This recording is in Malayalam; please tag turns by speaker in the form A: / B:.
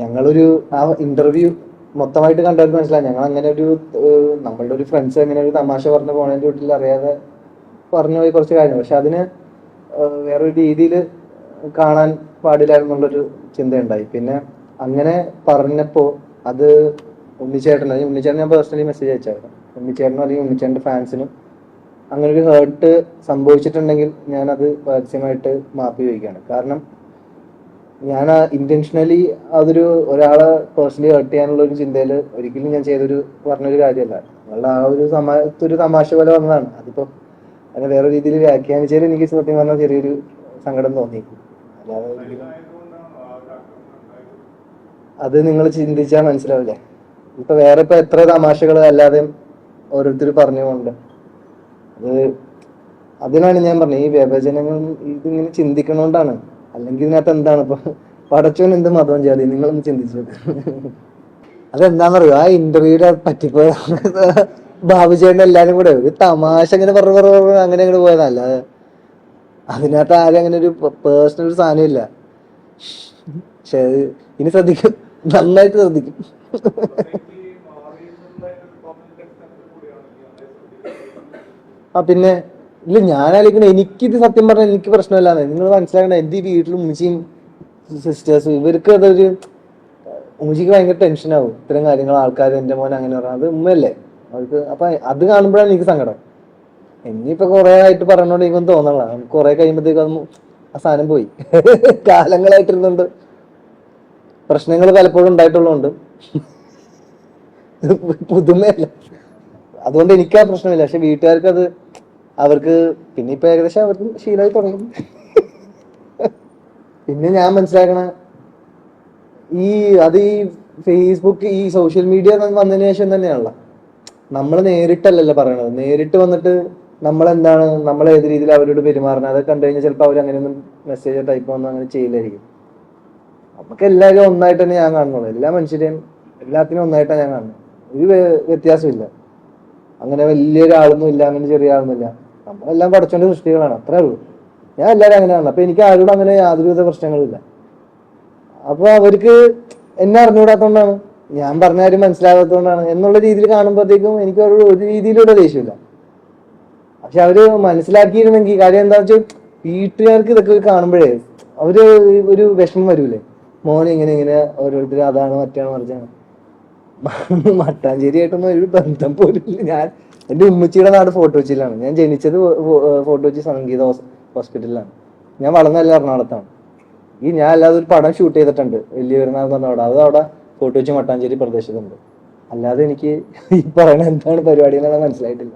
A: ഞങ്ങളൊരു ആ ഇന്റർവ്യൂ മൊത്തമായിട്ട് കണ്ടവർക്ക് മനസ്സിലായി. ഞങ്ങൾ അങ്ങനെ ഒരു നമ്മളുടെ ഒരു ഫ്രണ്ട്സ് അങ്ങനെ ഒരു തമാശ പറഞ്ഞു പോണതിന്റെ വീട്ടിൽ അറിയാതെ പറഞ്ഞു പോയി കുറച്ച് കാര്യങ്ങൾ. പക്ഷെ അതിന് വേറൊരു രീതിയിൽ കാണാൻ പാടില്ലായിരുന്നുള്ളൊരു ചിന്തയുണ്ടായി. പിന്നെ അങ്ങനെ പറഞ്ഞപ്പോൾ അത് ഉണ്ണിച്ചേട്ടൻ അല്ലെങ്കിൽ ഉണ്ണിച്ചേട്ടൻ ഞാൻ പേഴ്സണലി മെസ്സേജ് അയച്ചായിരുന്നു. ഉണ്ണിച്ചേട്ടനും അല്ലെങ്കിൽ ഉണ്ണിച്ചേട്ടന്റെ ഫാൻസിനും അങ്ങനെ ഒരു ഹേർട്ട് സംഭവിച്ചിട്ടുണ്ടെങ്കിൽ ഞാനത് പരസ്യമായിട്ട് മാപ്പി വയ്ക്കുകയാണ്. കാരണം ഞാൻ ഇന്റൻഷനലി അതൊരു ഒരാളെ പേഴ്സണലി ഹേർട്ട് ചെയ്യാനുള്ള ഒരു ചിന്തയിൽ ഒരിക്കലും ഞാൻ ചെയ്തൊരു പറഞ്ഞൊരു കാര്യമല്ല. നിങ്ങളുടെ ആ ഒരു സമയത്തൊരു തമാശ പോലെ വന്നതാണ്. അതിപ്പോ അതിനെ വേറെ രീതിയിൽ വ്യാഖ്യാനിച്ചാലും എനിക്ക് സത്യം പറഞ്ഞാൽ ചെറിയൊരു സങ്കടം തോന്നി. അല്ലാതെ അത് നിങ്ങൾ ചിന്തിച്ചാൽ മനസ്സിലാവില്ലേ? ഇപ്പൊ വേറെ ഇപ്പൊ എത്ര തമാശകൾ അല്ലാതെ ഓരോരുത്തർ പറഞ്ഞുകൊണ്ട്. അത് അതിനാണ് ഞാൻ പറഞ്ഞത്. ഈ വിഭജനങ്ങൾ ഇതിങ്ങനെ ചിന്തിക്കണോണ്ടാണ് അല്ലെങ്കിൽ ഇതിനകത്ത് എന്താണ് ഇപ്പൊ? പടച്ചോൻ എന്ത് മതം ജാതി നിങ്ങളൊന്ന് ചിന്തിച്ചു അതെന്താന്നറിയോ? ആ ഇന്റർവ്യൂടെ പറ്റിപ്പോ ബാബു ചേട്ടൻ എല്ലാരും കൂടെ ഒരു തമാശ അങ്ങനെ പറഞ്ഞു പറഞ്ഞു അങ്ങനെ അങ്ങോട്ട് പോയതല്ല അതിനകത്ത് ആരും അങ്ങനെ ഒരു പേഴ്സണൽ ഒരു സാധനം ഇല്ല. ഇനി ശ്രദ്ധിക്കും. നന്നായിട്ട് ശ്രദ്ധിക്കും. ആ പിന്നെ ഇല്ല ഞാൻ ആലോചിക്കണേ എനിക്കിത് സത്യം പറഞ്ഞാൽ എനിക്ക് പ്രശ്നമില്ലാന്ന്. നിങ്ങൾ മനസ്സിലാക്കണം എന്റെ ഈ വീട്ടിൽ ഉമ്മച്ചിയും സിസ്റ്റേഴ്സും ഇവർക്ക് അതൊരു ഉമ്മച്ചിക്ക് ഭയങ്കര ടെൻഷനാവും. ഇത്തരം കാര്യങ്ങൾ ആൾക്കാർ എന്റെ മോൻ അങ്ങനെ പറഞ്ഞാൽ അത് ഉമ്മയല്ലേ? അവർക്ക് അപ്പൊ അത് കാണുമ്പോഴാണ് എനിക്ക് സങ്കടം. ഇനിയിപ്പോ കുറെ ആയിട്ട് പറഞ്ഞോണ്ട് എനിക്കൊന്നും തോന്നണല്ല. നമുക്ക് കുറെ കഴിയുമ്പോഴത്തേക്കും ആ സാധനം പോയി. കാലങ്ങളായിട്ടിരുന്നുണ്ട് പ്രശ്നങ്ങൾ പലപ്പോഴും ഉണ്ടായിട്ടുള്ളതുകൊണ്ട് പുതുമയല്ല. അതുകൊണ്ട് എനിക്ക് ആ പ്രശ്നമില്ല. പക്ഷെ വീട്ടുകാർക്ക് അത് അവർക്ക് പിന്നെ ഇപ്പൊ ഏകദേശം അവർക്ക് ശീലമായി തുടങ്ങി. പിന്നെ ഞാൻ മനസ്സിലാക്കണ ഈ അത് ഈ ഫേസ്ബുക്ക് ഈ സോഷ്യൽ മീഡിയ വന്നതിന് ശേഷം തന്നെയാണല്ലോ. നമ്മൾ നേരിട്ടല്ലല്ലോ പറയണത്. നേരിട്ട് വന്നിട്ട് നമ്മളെന്താണ് നമ്മൾ ഏത് രീതിയിൽ അവരോട് പെരുമാറണം അതൊക്കെ കണ്ടു കഴിഞ്ഞാൽ ചിലപ്പോൾ അവർ അങ്ങനെയൊന്നും മെസ്സേജ് ടൈപ്പ് ഒന്നും അങ്ങനെ ചെയ്യില്ലായിരിക്കും. നമുക്ക് എല്ലാവരും ഒന്നായിട്ട് തന്നെ ഞാൻ കാണുന്നുള്ളൂ. എല്ലാ മനുഷ്യരെയും എല്ലാത്തിനും ഒന്നായിട്ടാണ് ഞാൻ കാണുന്നത്. ഒരു വ്യ- വ്യത്യാസമില്ല. അങ്ങനെ വലിയൊരാളൊന്നും ഇല്ല അങ്ങനെ ചെറിയ ആളൊന്നുമില്ല നമ്മളെല്ലാം പഠിച്ചോണ്ട് സൃഷ്ടികളാണ്. അത്രേ ഉള്ളൂ. ഞാൻ എല്ലാവരും അങ്ങനെയാണ് അപ്പൊ എനിക്ക് ആരോടും അങ്ങനെ യാതൊരുവിധ പ്രശ്നങ്ങളും ഇല്ല അപ്പൊ അവർക്ക് എന്നെ അറിഞ്ഞുകൂടാത്തോണ്ടാണ് ഞാൻ പറഞ്ഞ കാര്യം മനസ്സിലാകാത്തതുകൊണ്ടാണ്. എന്നുള്ള രീതിയിൽ കാണുമ്പോഴത്തേക്കും എനിക്ക് അവരോട് ഒരു രീതിയിലൂടെ ദേഷ്യമില്ല. പക്ഷെ അവർ മനസ്സിലാക്കിയിരുന്നെങ്കിൽ കാര്യം എന്താ വെച്ചാൽ വീട്ടുകാർക്ക് ഇതൊക്കെ കാണുമ്പോഴേ അവർ ഒരു വിഷമം വരൂലേ. മോനെ ഇങ്ങനെ ഇങ്ങനെ ഓരോരുത്തർ അതാണ് മറ്റാണ് മറിച്ചാണ്. മട്ടാഞ്ചേരിയായിട്ടൊന്നും ഒരു ബന്ധം പോലും ഞാൻ എന്റെ ഉമ്മച്ചിയുടെ നാട് ഫോട്ടോ കൊച്ചിയിലാണ് ഞാൻ ജനിച്ചത് ഫോട്ടോ കൊച്ചി സംഗീത ഹോസ്പിറ്റലിലാണ് ഞാൻ വളർന്നല്ല എറണാകുളത്താണ്. ഈ ഞാൻ അല്ലാതെ ഒരു പടം ഷൂട്ട് ചെയ്തിട്ടുണ്ട്. വലിയ പെരുന്നാൾ വന്ന അവിടെ. അത് അവിടെ ഫോട്ടോ വെച്ച് മട്ടാഞ്ചേരി പ്രദേശത്തുണ്ട്. അല്ലാതെ എനിക്ക് ഈ പറയണ എന്താണ് പരിപാടി എന്നുള്ളത് മനസ്സിലായിട്ടില്ല.